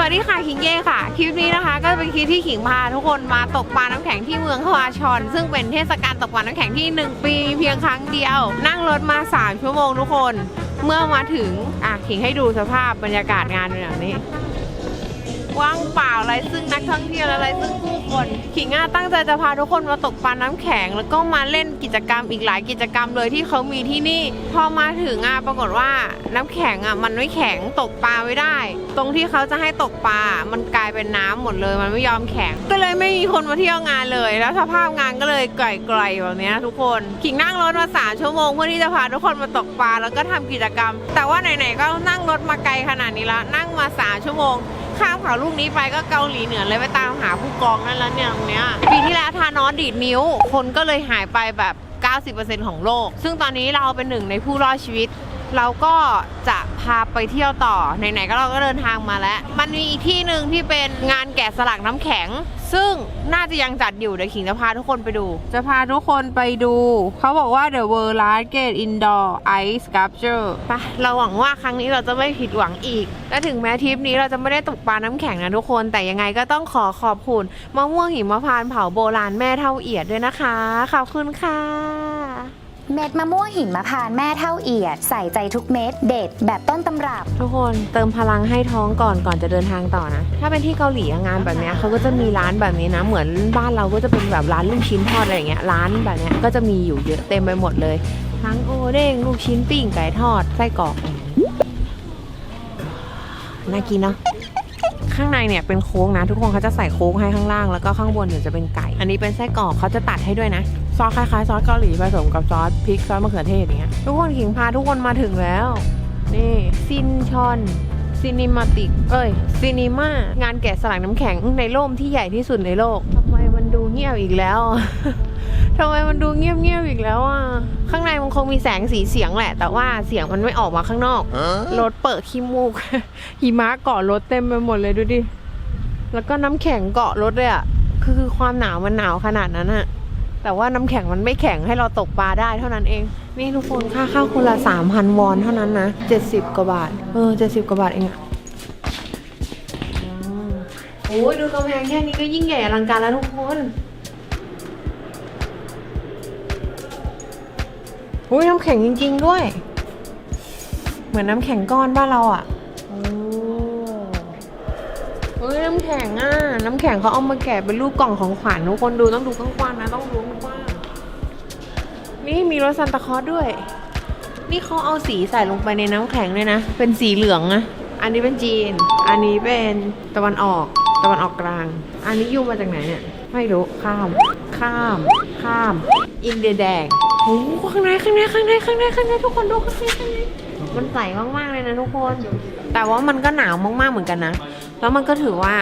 สวัสดีค่ะคิงเย่ค่ะ คลิปนี้นะคะ ก็เป็นคลิปที่ขิงพาทุกคนมาตกปลาน้ำแข็งที่เมืองฮวาชอน ซึ่งเป็นเทศกาลตกปลาน้ำแข็งที่ 1 ปีเพียงครั้งเดียว นั่งรถมา 3 ชั่วโมงทุกคน เมื่อมาถึง อะขิงให้ดูสภาพบรรยากาศงานเป็นแบบนี้ว่างเปล่าอะไรซึ่งนักท่องเที่ยวและไรซึ่งผู้คนขิงอะตั้งใจจะพาทุกคนมาตกปลาน้ำแข็งแล้วก็มาเล่น กิจกรรมอีกหลายกิจกรรมเลยที่เขามีที่นี่ พอมาถึงอะปรากฏว่าน้ำแข็งอะมันไม่แข็งตกปลาไม่ได้ ตรงที่เขาจะให้ตกปลา มันกลายเป็นน้ำหมดเลย มันไม่ยอมแข็ง ก็เลยไม่มีคนมาเที่ยวงานเลย แล้วสภาพงานก็เลยไกลๆแบบนี้ยทุกคนขิงนั่งรถมาสามชั่วโมงเพื่อที่จะพาทุกคนมาตกปลาแล้วก็ทำกิจกรรม แต่ว่าไหนๆก็นั่งรถมาไกลขนาดนี้แล้วนั่งมาสามชั่วโมง ข้ามเขาลูกนี้ไปก็เกาหลีเหนือเลยไปตามหาผู้กองนั่นแล้วเนี่ยตรงเนี้ยปีที่แล้วทานอสดีดนิ้ว คนก็เลยหายไปแบบ 90%ของโลก ซึ่งตอนนี้เราเป็นหนึ่งในผู้รอดชีวิต เราก็จะพาไปเที่ยวต่อไหนๆก็เราก็เดินทางมาแล้ว มันมีอีกที่หนึ่งที่เป็นงานแกะสลักน้ำแข็ง ซึ่งน่าจะยังจัดอยู่เดี๋ยวขิงจะพาทุกคนไปดู จะพาทุกคนไปดู เขาบอกว่า The World Largest Indoor Ice Sculpture ไปเราหวังว่าครั้งนี้เราจะไม่ผิดหวังอีก และถึงแม้ทริปนี้เราจะไม่ได้ตกปลาน้ำแข็งนะทุกคน แต่ยังไงก็ต้องขอขอบคุณมะม่วงหิมพานต์เผาโบราณแม่เท่าเอียดด้วยนะคะ ขอบคุณค่ะ เม็ดมะม่วงหิมพานต์แม่เท่าเอียด ใส่ใจทุกเม็ดเด็ดแบบต้นตำรับ ทุกคนเติมพลังให้ท้องก่อนก่อนจะเดินทางต่อนะ ถ้าเป็นที่เกาหลีอะงานแบบเนี้ยเขาก็จะมีร้านแบบนี้นะ เหมือนบ้านเราก็จะเป็นแบบร้านลูกชิ้นทอดอะไรอย่างเงี้ยร้านแบบเนี้ยก็จะมีอยู่เยอะเต็มไปหมดเลย ทั้งโอเด้งลูกชิ้นปิ้งไก่ทอดไส้กรอกน่ากินเนาะข้างในเนี่ยเป็นโค้งนะ ทุกคนเขาจะใส่โค้งให้ข้างล่างแล้วก็ข้างบนเนี่ยจะเป็นไก่ อันนี้เป็นไส้กรอกเขาจะตัดให้ด้วยนะ ซอสคล้ายๆซอสเกาหลีผสมกับซอสพริกซอสมะเขือเทศอย่างเงี้ยทุกคนขิงพาทุกคนมาถึงแล้ว นี่ซินชอนซินิมาติก เอ้ยซินิมางานแกะสลักน้ำแข็งในโลกที่ใหญ่ที่สุดในโลกทำไมมันดูเงียบอีกแล้วทำไมมันดูเงียบเงียบๆอีกแล้วอะ ข้างในมันคงมีแสงสีเสียงแหละ แต่ว่าเสียงมันไม่ออกมาข้างนอก รถเปิดขี้มูก หิมะเกาะรถเต็มไปหมดเลยดูดิ แล้วก็น้ำแข็งเกาะรถเลยอะ คือคือความหนาวมันหนาวขนาดนั้นอะ แต่ว่าน้ำแข็งมันไม่แข็งให้เราตกปลาได้เท่านั้นเอง นี่ทุกคนค่าเข้าคนละสามพันวอนเท่านั้นนะเจ็ดสิบกว่าบาท เออเจ็ดสิบกว่าบาทเองอะอืมโอ้ยดูกำแพงแค่นี้ก็ยิ่งใหญ่อลังการแล้วทุกคนโอ้ยน้ำแข็งจริง ๆ ด้วย เหมือนน้ำแข็งก้อนบ้านเราอะโอ้ เฮ้ยน้ำแข็งอะ น้ำแข็งเขาเอามาแกะเป็นรูปกล่องของขวัญทุกคนดูต้องดูกว้างๆนะ ต้องดูกว้างนี่มีรถซันตาคลอสด้วย นี่เขาเอาสีใส่ลงไปในน้ำแข็งเลยนะ เป็นสีเหลืองอะอันนี้เป็นจีน อันนี้เป็นตะวันออก ตะวันออกกลาง อันนี้ยูมาจากไหนเนี่ย ไม่รู้ ข้าม ข้าม ข้าม อินเดียแดงโอ้โหข้างในข้างในข้างในข้างในข้างในทุกคนดูข้างในข้างในมันใสมากๆเลยนะทุกคน แต่ว่ามันก็หนาวมากๆเหมือนกันนะ แล้วมันก็ถือว่า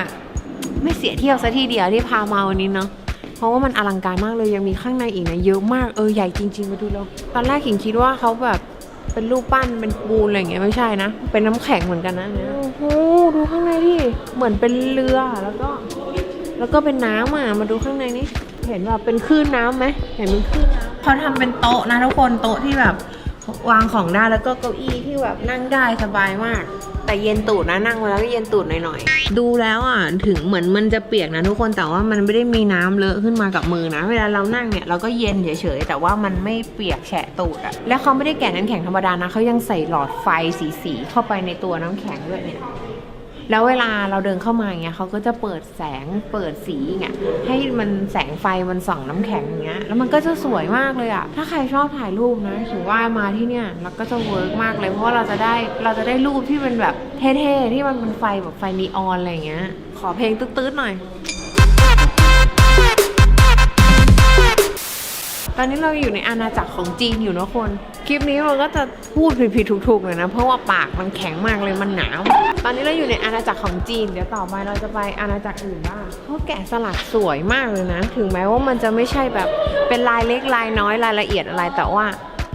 ไม่เสียเที่ยวซะทีเดียวที่พามาวันนี้เนาะเพราะว่ามันอลังการมากเลยยังมีข้างในอีกนะเยอะมากเออใหญ่จริงๆมาดูแล้วตอนแรกขิงคิดว่าเขาแบบเป็นรูปปั้นเป็นปูนอะไรอย่างเงี้ยไม่ใช่นะ เป็นน้ำแข็งเหมือนกันนะเนี่ยโอ้โหดูข้างในดิเหมือนเป็นเรือแล้วก็ แล้วก็เป็นน้ำอะมาดูข้างในนี่เห็นแบบเป็นคลื่นน้ำไหมเห็นเป็นคลื่นน้ำเขาทำเป็นโต๊ะนะทุกคนโต๊ะที่แบบวางของได้แล้วก็เก้าอี้ที่แบบนั่งได้สบายมาก แต่เย็นตูดนะนั่งมาแล้วก็เย็นตูดหน่อยๆ ดูแล้วอะถึงเหมือนมันจะเปียกนะทุกคนแต่ว่ามันไม่ได้มีน้ำเลอะขึ้นมากับมือนะ เวลาเรานั่งเนี่ยเราก็เย็นเฉยๆแต่ว่ามันไม่เปียกแฉะตูดอะแล้วเขาไม่ได้แกะน้ำแข็งธรรมดานะเขายังใส่หลอดไฟสีๆเข้าไปในตัวน้ำแข็งด้วยเนี่ย แล้วเวลาเราเดินเข้ามาอย่างเงี้ยเขาก็จะเปิดแสงเปิดสีอย่างเงี้ยให้มันแสงไฟมันส่องน้ำแข็งอย่างเงี้ยแล้วมันก็จะสวยมากเลยอะถ้าใครชอบถ่ายรูปนะถือว่ามาที่เนี่ยเราก็จะเวิร์กมากเลยเพราะว่าเราจะได้เราจะได้รูปที่เป็นแบบเท่ๆที่มันเป็นไฟแบบไฟนีออนอะไรอย่างเงี้ยขอเพลงตื้ดๆหน่อย ตอนนี้เราอยู่ในอาณาจักรของจีนอยู่นะคน คลิปนี้เราก็จะพูดผิดๆถูกๆเลยนะ เพราะว่าปากมันแข็งมากเลยมันหนาว ตอนนี้เราอยู่ในอาณาจักรของจีน เดี๋ยวต่อไปเราจะไปอาณาจักรอื่นบ้างเขาแกะสลักสวยมากเลยนะ ถึงแม้ว่ามันจะไม่ใช่แบบเป็นลายเล็กลายน้อยรายละเอียดอะไร แต่ว่า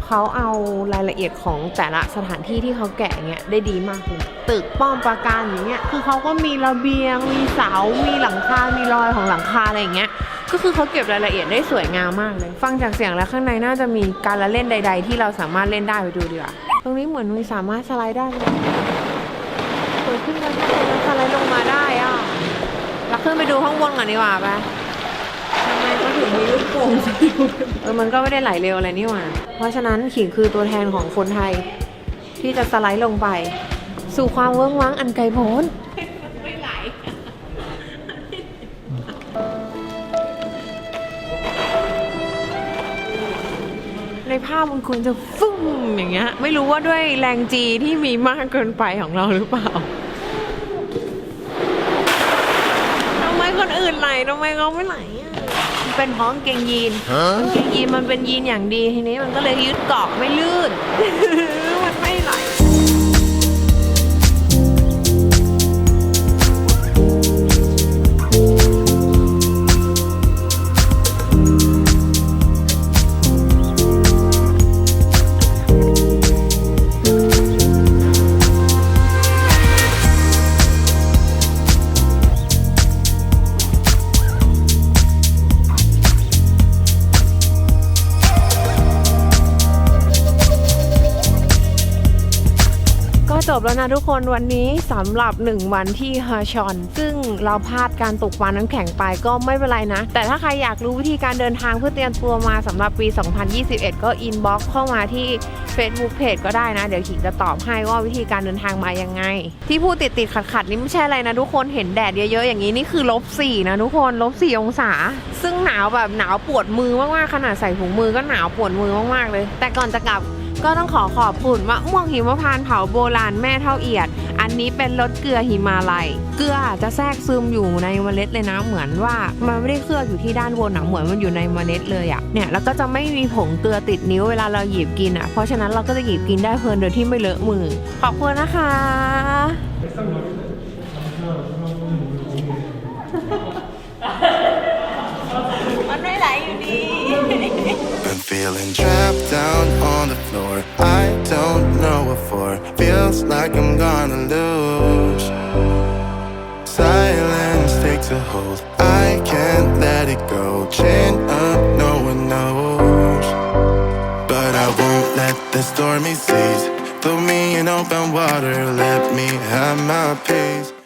เขาเอารายละเอียดของแต่ละสถานที่ที่เขาแกะเงี้ยได้ดีมากเลยตึกป้อมปราการอย่างเงี้ย คือเขาก็มีระเบียง มีเสา มีหลังคา มีรอยของหลังคาอะไรอย่างเงี้ย ก็คือเขาเก็บรายละเอียดได้สวยงามมากเลย ฟังจากเสียงแล้วข้างในน่าจะมีการละเล่นใด ๆ ที่เราสามารถเล่นได้ไปดูดีกว่า ตรงนี้เหมือนมีสามารถสไลด์ได้เลยเปิดขึ้นมาทุกคนแล้วสไลด์ลงมาได้อ่อเราขึ้นไปดูข้างบนก่อนดีกว่าไปทำไมก็ถึงมีลูกโป่งเออมันก็ไม่ได้ไหลเร็วอะไรนี่หว่า เพราะฉะนั้นขิงคือตัวแทนของคนไทย ที่จะสไลด์ลงไป สู่ความเวิ้งว้างอันไกลโพ้น ในภาพมันควรจะฟึ่มอย่างเงี้ย ไม่รู้ว่าด้วยแรงจีที่มีมากเกินไปของเราหรือเปล่าทำไมคนอื่นไหลทำไมเราไม่ไหลอะเป็นเพราะกางเกงยีนกางเกงยีนมันเป็นยีนอย่างดีทีนี้มันก็เลยยึดเกาะไม่ลื่น จบแล้วนะทุกคนวันนี้สำหรับ 1 วันที่ฮาชอน ซึ่งเราพลาดการตกปลาน้ำแข็งไปก็ไม่เป็นไรนะ แต่ถ้าใครอยากรู้วิธีการเดินทางเพื่อเตรียมตัวมาสำหรับปี 2021 ก็อินบ็อกเข้ามาที่ Facebook Page ก็ได้นะ เดี๋ยวขิงจะตอบให้ว่าวิธีการเดินทางมายังไง ที่พูดติดติดขัดขัดๆนี่ไม่ใช่อะไรนะทุกคนเห็นแดดเยอะๆอย่างนี้นี่คือลบสี่นะทุกคนลบสี่องศา ซึ่งหนาวแบบหนาวปวดมือมากๆขนาดใส่ถุงมือก็หนาวปวดมือมากๆเลย แต่ก่อนจะกลับ ก็ต้องขอขอบคุณมะม่วงหิมพานต์เผาโบราณแม่เท่าเอียด อันนี้เป็นรสเกลือหิมาลัย เกลือจะแทรกซึมอยู่ในเมล็ดเลยนะ เหมือนว่ามันไม่ได้เคลือบอยู่ที่ด้านบนนะเหมือนมันอยู่ในเมล็ดเลยอะเนี่ยแล้วก็จะไม่มีผงเกลือติดนิ้วเวลาเราหยิบกินอะเพราะฉะนั้นเราก็จะหยิบกินได้เพลินโดยที่ไม่เลอะมือ ขอบคุณนะคะ feeling trapped down on the floor. I don't know what for. Feels like I'm gonna lose. Silence takes a hold. I can't let it go. Chain up, no one knows. But I won't let the stormy seas throw me in open water. Let me have my peace.